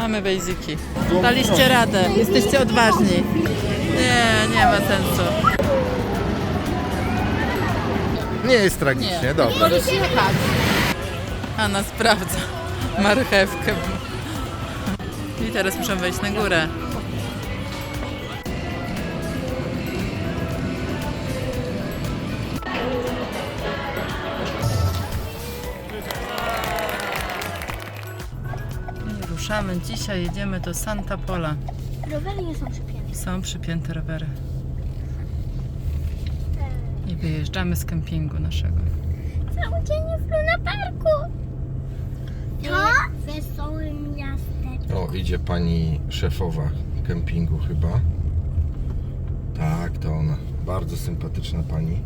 Mamy basiki. Daliście radę, jesteście odważni. Nie, nie ma sensu. Nie jest tragicznie, dobra. Możesz jechać. Anna sprawdza marchewkę. I teraz muszę wejść na górę. Dzisiaj jedziemy do Santa Pola. Rowery nie są przypięte. Są przypięte rowery. I wyjeżdżamy z kempingu naszego. Cały dzień w Luna Parku. To wesołym miasteczkiem. O, idzie pani szefowa kempingu chyba. Tak, to ona. Bardzo sympatyczna pani.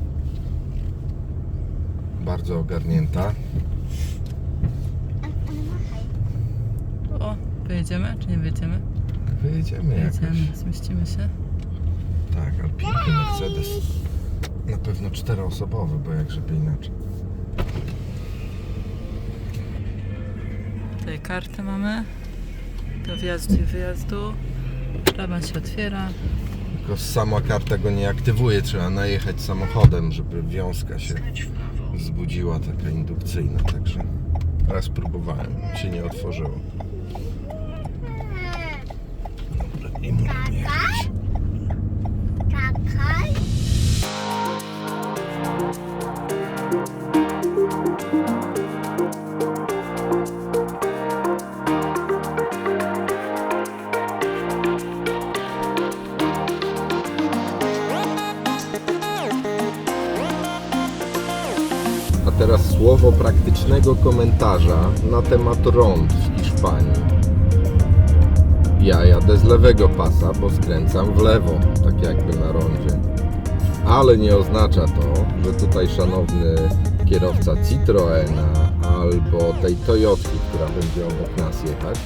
Bardzo ogarnięta. Ale machaj. O, wyjedziemy czy nie wyjedziemy? Wyjedziemy jakoś. Wyjedziemy, zmieścimy się. Tak, ale piękny Mercedes. Na pewno czteroosobowy, bo jak żeby inaczej. Tutaj kartę mamy do wjazdu i wyjazdu. Szlaban się otwiera. Tylko sama karta go nie aktywuje, trzeba najechać samochodem, żeby wiązka się wzbudziła, taka indukcyjna, także raz próbowałem, się nie otworzyło. Komentarza na temat rąd w Hiszpanii. Ja jadę z lewego pasa, bo skręcam w lewo, tak jakby na rondzie. Ale nie oznacza to, że tutaj szanowny kierowca Citroena albo tej Toyotki, która będzie obok nas jechać,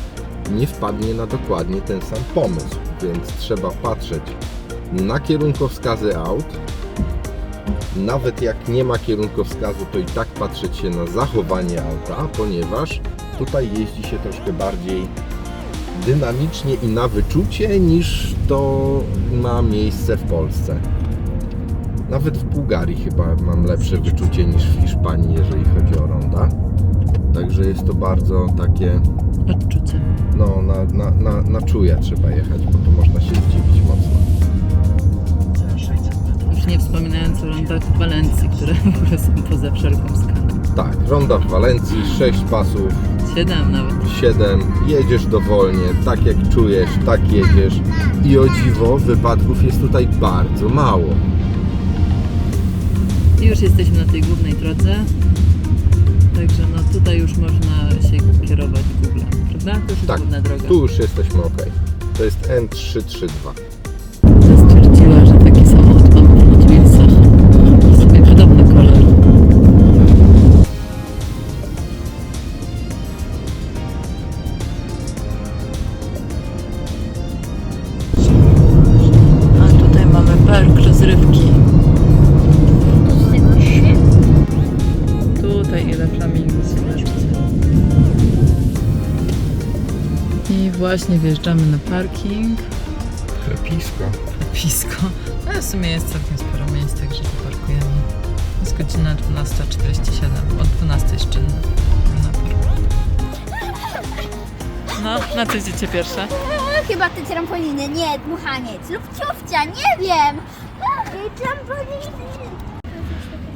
nie wpadnie na dokładnie ten sam pomysł, więc trzeba patrzeć na kierunkowskazy aut, nawet jak nie ma kierunkowskazu, to i tak patrzeć się na zachowanie auta, ponieważ tutaj jeździ się troszkę bardziej dynamicznie i na wyczucie niż to ma miejsce w Polsce. Nawet w Bułgarii chyba mam lepsze wyczucie niż w Hiszpanii, jeżeli chodzi o ronda. Także jest to bardzo takie, Odczucie. no na, na, na, na czuja trzeba jechać, bo to można się zdziwić nie wspominając o rondach w Walencji, które w ogóle są poza wszelką skalą. Tak, ronda w Walencji, 6 pasów, Siedem nawet. 7, jedziesz dowolnie, tak jak czujesz, tak jedziesz. I o dziwo, wypadków jest tutaj bardzo mało. I już jesteśmy na tej głównej drodze. Także no tutaj już można się kierować Google, prawda? To już jest Tak, główna droga. tu już jesteśmy ok. To jest N332. Właśnie wjeżdżamy na parking. Klepisko. Pisko. Ale w sumie jest całkiem sporo miejsc, także tu parkujemy. Jest godzina 12.47. Od 12 jest na parku. No, na co idziecie pierwsze? A, Chyba te trampoliny, nie, dmuchaniec lub ciufcia, nie wiem. Trampoliny.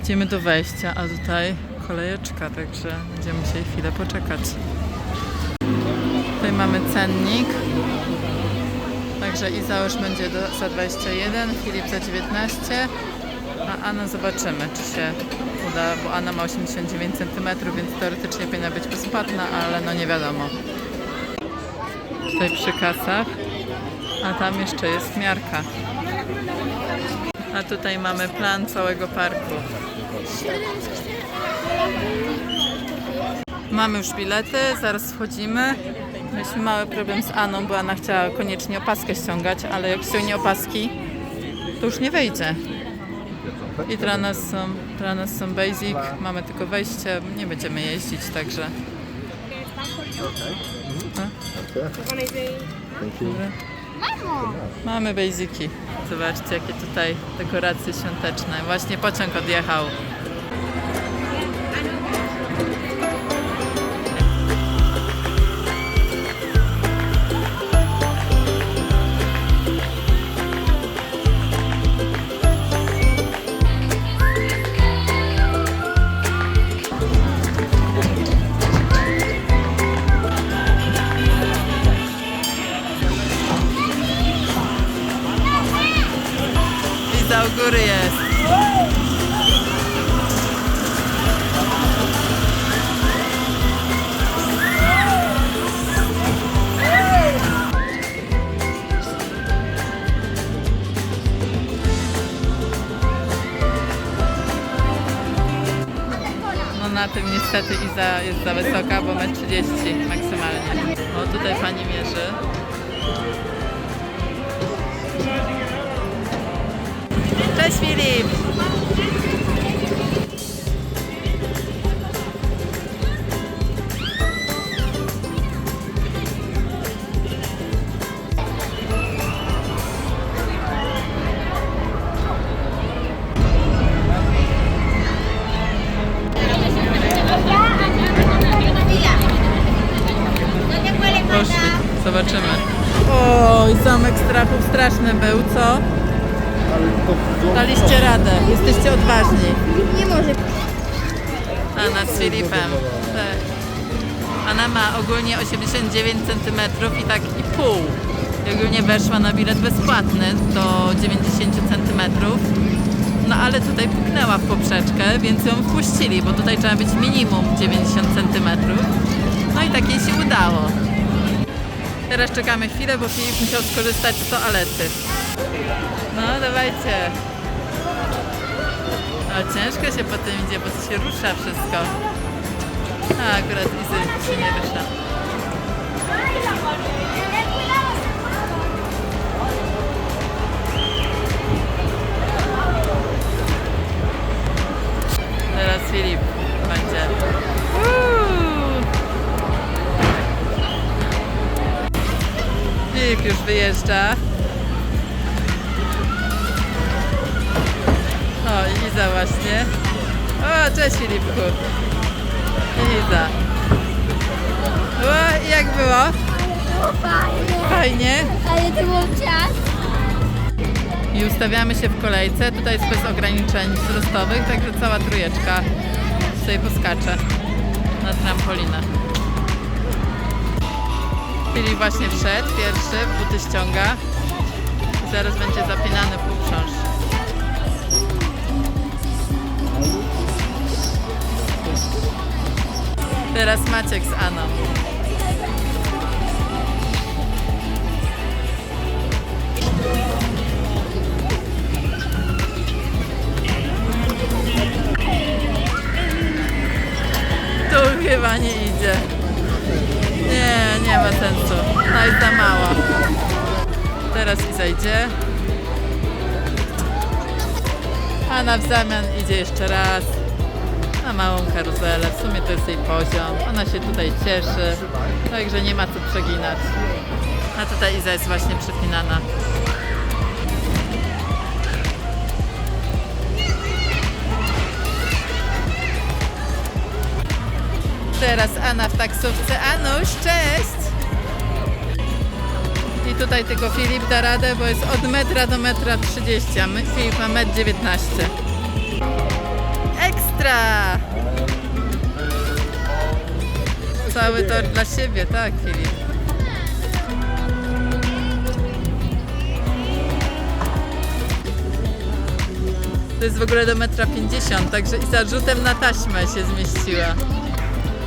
Idziemy do wejścia, a tutaj kolejeczka, także będziemy musieli chwilę poczekać. Tutaj mamy cennik. Także Iza już będzie do, za 21, Filip za 19, a Anna zobaczymy, czy się uda, bo Anna ma 89 cm, więc teoretycznie powinna być bezpłatna, ale no nie wiadomo. Tutaj przy kasach, a tam jeszcze jest miarka. A tutaj mamy plan całego parku. Mamy już bilety, zaraz wchodzimy. Mieliśmy mały problem z Aną, bo Anna chciała koniecznie opaskę ściągać, ale jak ściągnie opaski, to już nie wejdzie. I dla nas są, dla nas są basic, mamy tylko wejście, nie będziemy jeździć, także! Mamy basiki. Zobaczcie, jakie tutaj dekoracje świąteczne. Właśnie pociąg odjechał. Na tym niestety Iza jest za wysoka, bo 1,30 m maksymalnie. O, tutaj pani mierzy. Cześć Filip! Straszny był, co? Daliście radę, jesteście odważni. Nie może. Anna z Filipem. Tak. Anna ma ogólnie 89 cm i tak i pół. I ogólnie weszła na bilet bezpłatny do 90 cm. No ale tutaj puknęła w poprzeczkę, więc ją wpuścili, bo tutaj trzeba być minimum 90 cm. No i tak jej się udało. Teraz czekamy chwilę, bo Filip musiał skorzystać z toalety. No, dawajcie. O, ciężko się potem idzie, bo to się rusza wszystko. A, akurat Izy się nie rusza. Teraz Filip Filip już wyjeżdża. O, i Iza właśnie. O, cześć Filipku. I Iza. O, i jak było? Było fajnie. Fajnie. Ale to był czas. I ustawiamy się w kolejce. Tutaj jest bez ograniczeń wzrostowych, także cała trójeczka sobie poskacze na trampolinę. Filip właśnie wszedł, pierwszy, buty ściąga. Zaraz będzie zapinany uprząż. Teraz Maciek z Aną. Tu chyba nie idzie. Nie, ma sensu. No i za mało. Teraz i zajdzie. Ana w zamian idzie jeszcze raz na małą karuzelę. W sumie to jest jej poziom. Ona się tutaj cieszy, także nie ma co przeginać. A tutaj Iza jest właśnie przypinana. Teraz Anna w taksówce. Anuś, cześć! I tutaj tylko Filip da radę, bo jest od metra do metra 30, a my, Filip ma metr 19. Ekstra! Cały tor dla siebie, tak Filip. To jest w ogóle do metra 50, także i za rzutem na taśmę się zmieściła.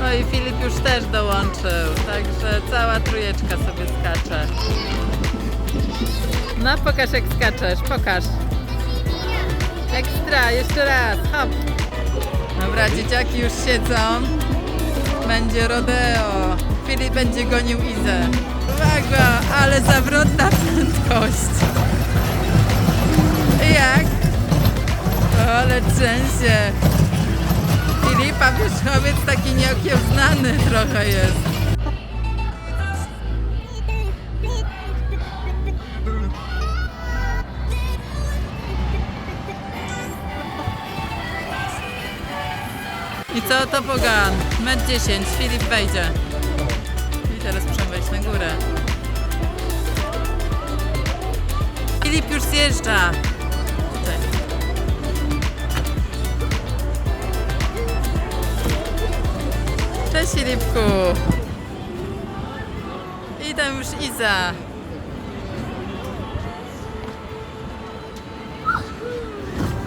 No i Filip już też dołączył, także cała trójeczka sobie skacze. No pokaż jak skaczesz, pokaż. Ekstra, jeszcze raz, hop. Dobra, dzieciaki już siedzą. Będzie rodeo. Filip będzie gonił Izę. Uwaga, ale zawrotna prędkość. Jak? Ale trzęsie. Filipa Wierzchowiec taki nieokiełznany trochę jest. I co to pogan? Met 10, Filip wejdzie. I teraz muszę wejść na górę. Filip już zjeżdża. Cześć Filipku. I tam już Iza.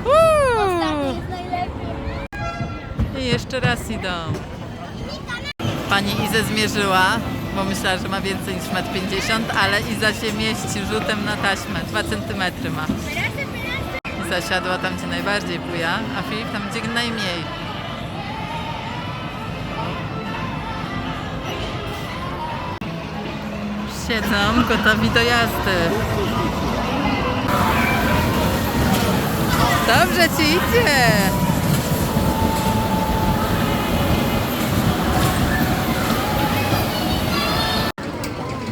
Uuu. I jeszcze raz idą. Pani Izę zmierzyła, bo myślała, że ma więcej niż 1,50 m, ale Iza się mieści rzutem na taśmę. 2 cm ma. Iza siadła tam, gdzie najbardziej buja, a Filip tam, gdzie najmniej. Siedzą gotowi do jazdy. Dobrze ci idzie.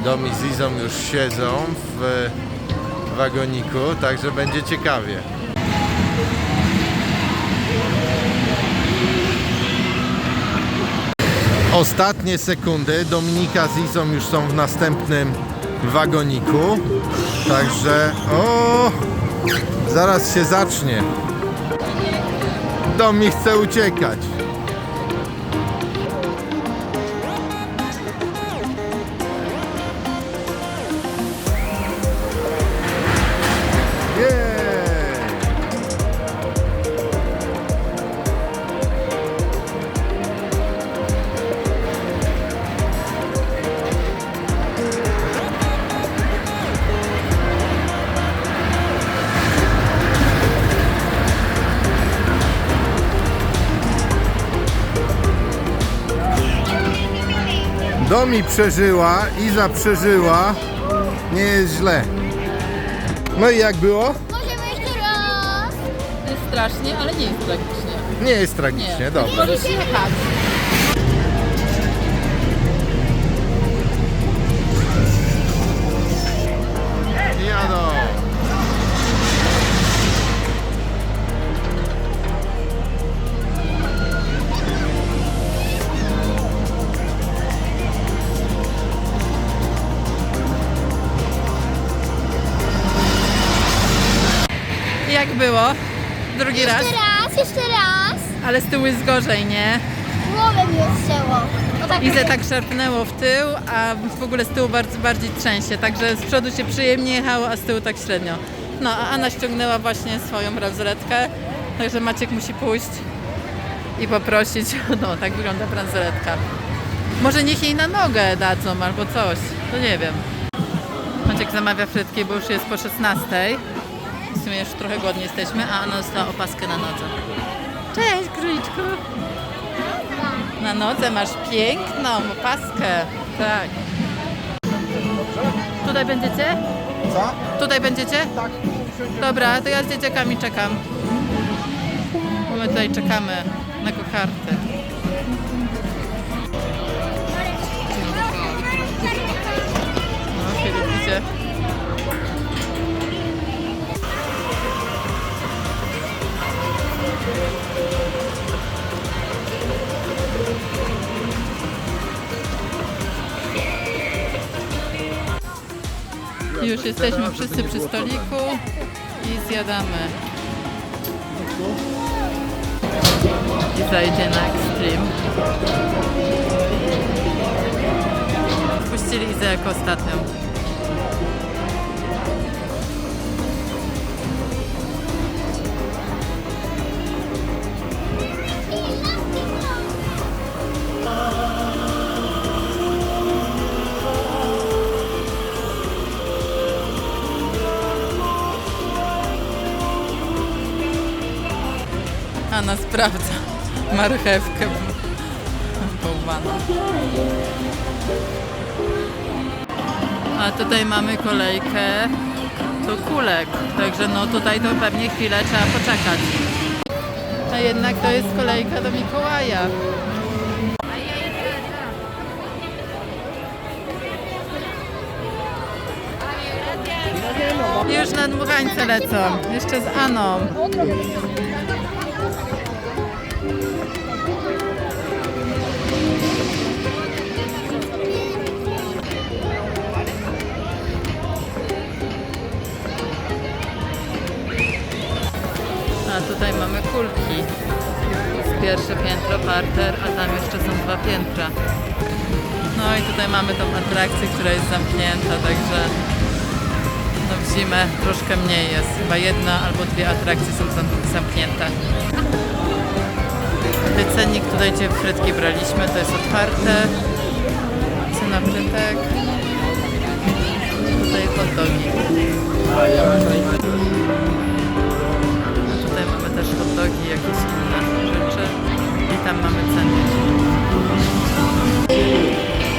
Domi z Izą już siedzą w wagoniku, także będzie ciekawie. Ostatnie sekundy. Dominika z Izą już są w następnym wagoniku. Także o, zaraz się zacznie. Domi chce uciekać. Domi przeżyła, Iza przeżyła. Nie jest źle. No i jak było? Możemy jeszcze raz. Jest strasznie, ale nie jest tragicznie. Nie jest tragicznie, dobrze. Możesz jechać. Było? Drugi raz? Jeszcze raz, jeszcze raz. Ale z tyłu jest gorzej, nie? Głowę mi odcięło. O tak Izę tak szarpnęło w tył, a w ogóle z tyłu bardzo bardziej trzęsie. Także z przodu się przyjemnie jechało, a z tyłu tak średnio. No, a Anna ściągnęła właśnie swoją bransoletkę. Także Maciek musi pójść i poprosić. No, tak wygląda bransoletka. Może niech jej na nogę dadzą albo coś. To nie wiem. Maciek zamawia frytki, bo już jest po 16. Sumie już trochę głodni jesteśmy, a Anna dostała opaskę na nodze. Cześć, króliczku. Na nodze masz piękną opaskę. Tak. Tutaj będziecie? Co? Tutaj będziecie? Tak. Dobra, to ja z dzieciakami czekam. Bo my tutaj czekamy na kokardty. Już jesteśmy wszyscy przy stoliku i zjadamy. I zajdzie na Extreme. Wpuścili Izę jako ostatnią. Marchewkę bałwana. A tutaj mamy kolejkę do kulek, także no tutaj to pewnie chwilę trzeba poczekać. A jednak to jest kolejka do Mikołaja. Już nadmuchańce lecą, jeszcze z Aną. Pierwsze piętro, parter, a tam jeszcze są dwa piętra. No i tutaj mamy tą atrakcję, która jest zamknięta, także no w zimę troszkę mniej jest. Chyba jedna albo dwie atrakcje są zam- zamknięte. Tutaj cennik, tutaj gdzie frytki braliśmy, to jest otwarte. Cena frytek. Tutaj hot dogi. Też hot dogi, jakieś inne rzeczy. I tam mamy ceny.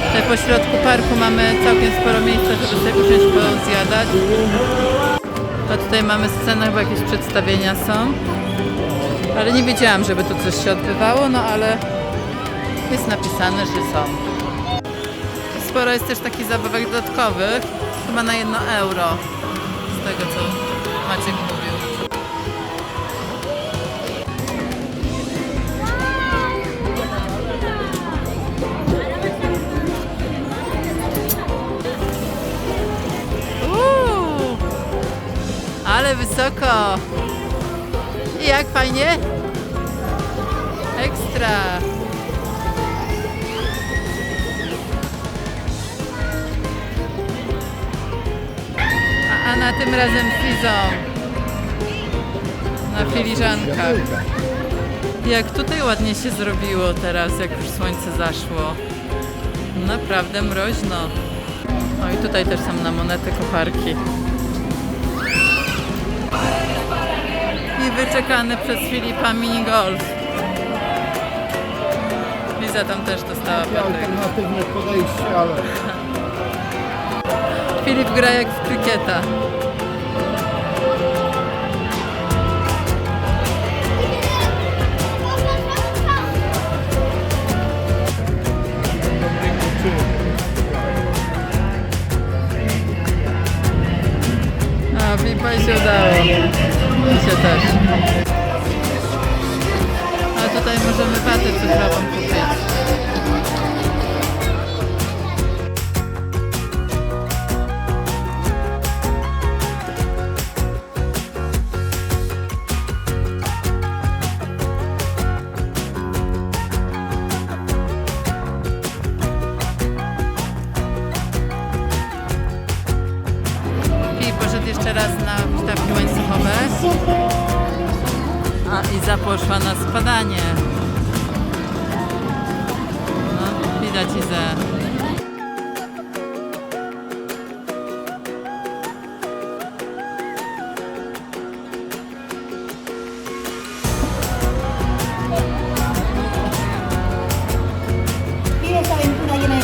Tutaj po środku parku mamy całkiem sporo miejsca, żeby sobie usiąść pozjadać. A tutaj mamy scenę, chyba jakieś przedstawienia są. Ale nie wiedziałam, żeby tu coś się odbywało, no ale jest napisane, że są. Sporo jest też takich zabawek dodatkowych, chyba na jedno euro, z tego co Maciek mówił. Wysoko! Jak fajnie? Ekstra! A, a na tym razem frizą. Na filiżankach. Jak tutaj ładnie się zrobiło teraz, jak już słońce zaszło. Naprawdę mroźno. No i tutaj też są na monety koparki. Wyczekany przez Filipa mini golf. Liza tam też dostała patyk. Alternatywne podejście, ale... Filip gra jak w krykieta. A, Filipa się udało. Też. A tutaj możemy watę cyfrową kupić.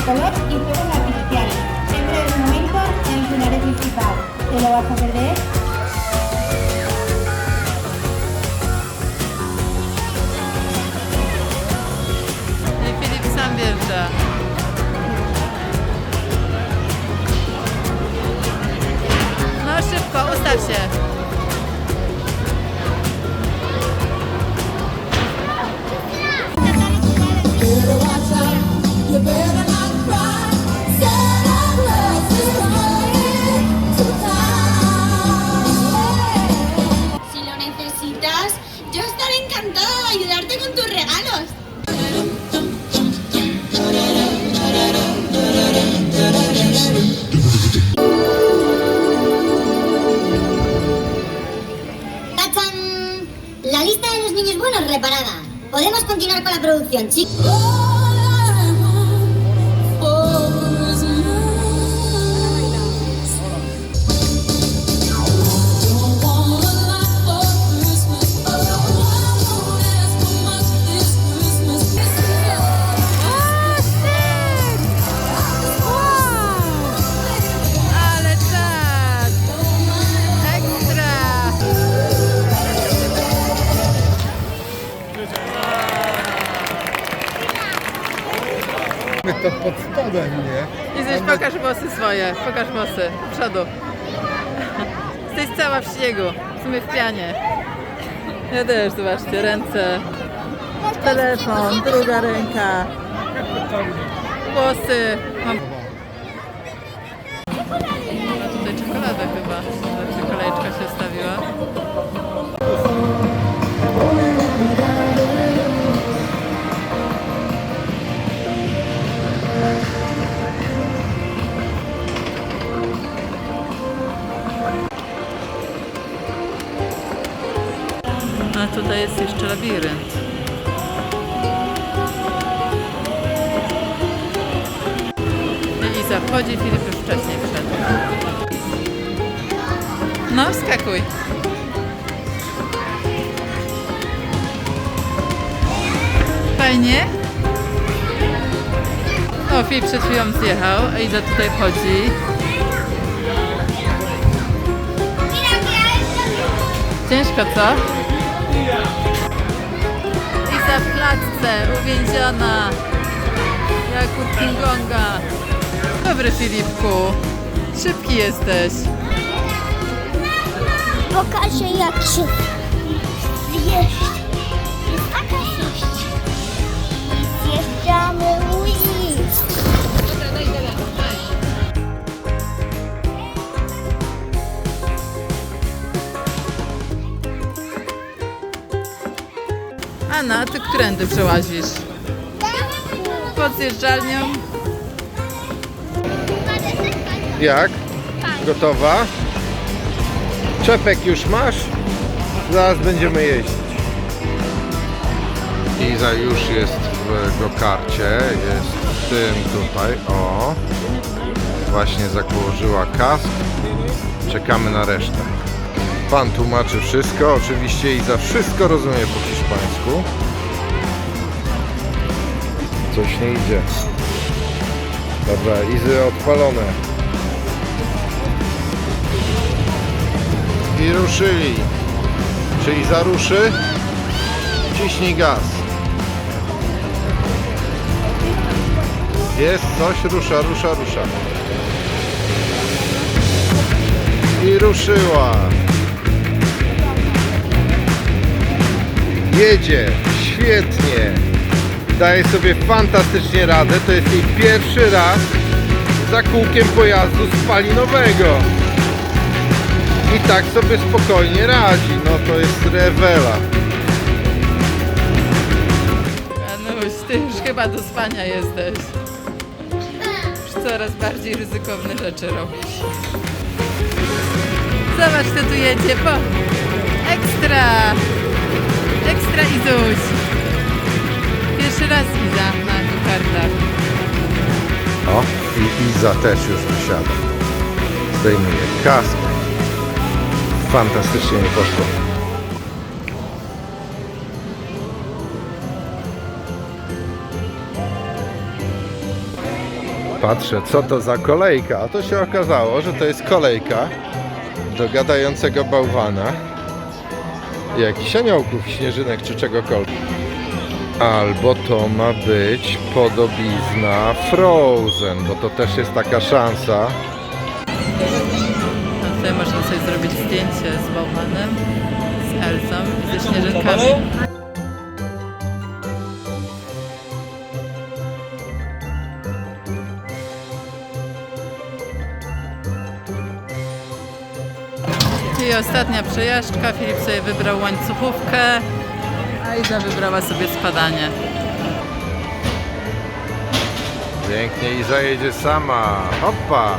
Color y fuegos artificiales. Dentro de un momento en el escenario principal. ¿Te lo vas a perder? Podemos continuar con la producción, chicos. Śniegu, w sumie w pianie. Ja też, zobaczcie, ręce, telefon, druga ręka, włosy. Mam... Fajnie? O, Filip przed chwilą zjechał, Iza tutaj wchodzi. Ciężko, co? Iza w klatce, uwięziona. Jak u King Konga. Dobry Filipku. Szybki jesteś. Pokażę jak się zjeść. Anna, ty którędy przełazisz? Pod zjeżdżalnią? Jak? Gotowa? Czepek już masz? Zaraz będziemy jeździć. Iza już jest w gokarcie, jest w tym tutaj, o. Właśnie założyła kask. Czekamy na resztę. Pan tłumaczy wszystko, oczywiście Iza wszystko rozumie po hiszpańsku. Coś nie idzie. Dobra, Izy odpalone. I ruszyli. Czyli zaruszy. Ciśnij gaz. Jest coś, rusza, rusza, rusza. I ruszyła. Jedzie. Świetnie. Daje sobie fantastycznie radę. To jest jej pierwszy raz za kółkiem pojazdu spalinowego. I tak sobie spokojnie radzi. No to jest rewela. Anuś, ty już chyba do spania jesteś. Coraz bardziej ryzykowne rzeczy robisz. Zobacz, kto tu jedzie, po! Ekstra! Ekstra Izuś! Pierwszy raz Iza na kartach. O, i Iza też już wysiada. Zdejmuje kask. Fantastycznie mi poszło. Patrzę, co to za kolejka. A to się okazało, że to jest kolejka do gadającego bałwana. Jakichś aniołków, śnieżynek czy czegokolwiek. Albo to ma być podobizna Frozen, bo to też jest taka szansa. A tutaj można sobie zrobić zdjęcie z bałwanem, z Elzą i ze śnieżynkami. Ostatnia przejażdżka. Filip sobie wybrał łańcuchówkę, a Iza wybrała sobie spadanie. Pięknie i zajedzie sama. Hoppa!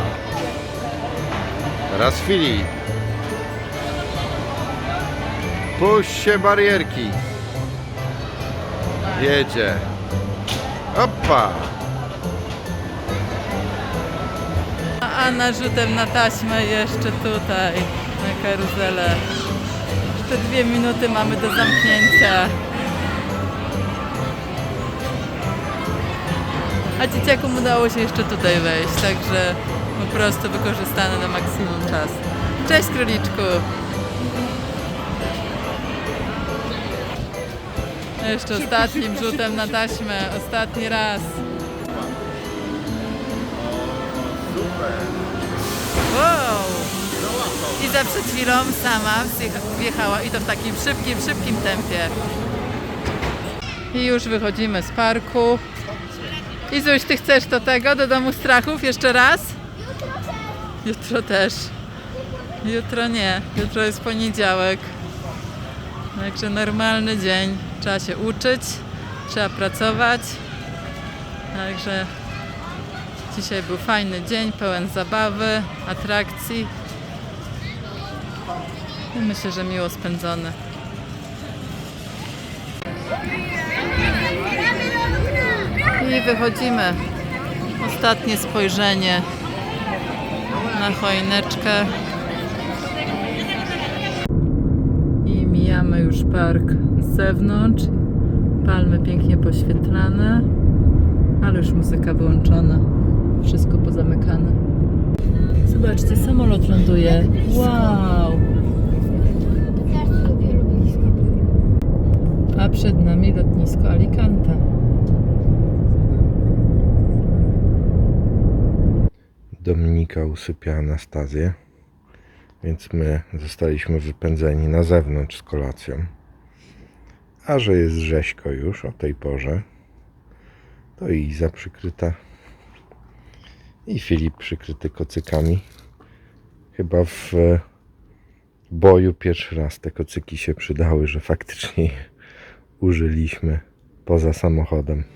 Teraz Filip. Puść się barierki. Jedzie. Hoppa! A Anna rzutem na taśmę jeszcze tutaj, na karuzelę. Jeszcze dwie minuty mamy do zamknięcia. A dzieciakom udało się jeszcze tutaj wejść, także po prostu wykorzystane na maksimum czas. Cześć króliczku! Jeszcze ostatnim rzutem na taśmę, ostatni raz. Wow! Iza przed chwilą sama wjech- wjechała i to w takim szybkim, szybkim tempie. I już wychodzimy z parku. Izuś, ty chcesz do tego, do domu strachów jeszcze raz? Jutro też. Jutro nie. Jutro jest poniedziałek. Także normalny dzień. Trzeba się uczyć, trzeba pracować. Także Dzisiaj był fajny dzień, pełen zabawy, atrakcji. I myślę, że miło spędzony. I wychodzimy. Ostatnie spojrzenie na choineczkę. I mijamy już park z zewnątrz. Palmy pięknie poświetlane, ale już muzyka wyłączona. Wszystko pozamykane. Zobaczcie, samolot ląduje. Wow! A przed nami lotnisko Alicante. Dominika usypia Anastazję, więc my zostaliśmy wypędzeni na zewnątrz z kolacją. A że jest rzeźko już o tej porze, to i Iza przykryta i Filip przykryty kocykami. Chyba w e, boju pierwszy raz te kocyki się przydały, że faktycznie użyliśmy poza samochodem.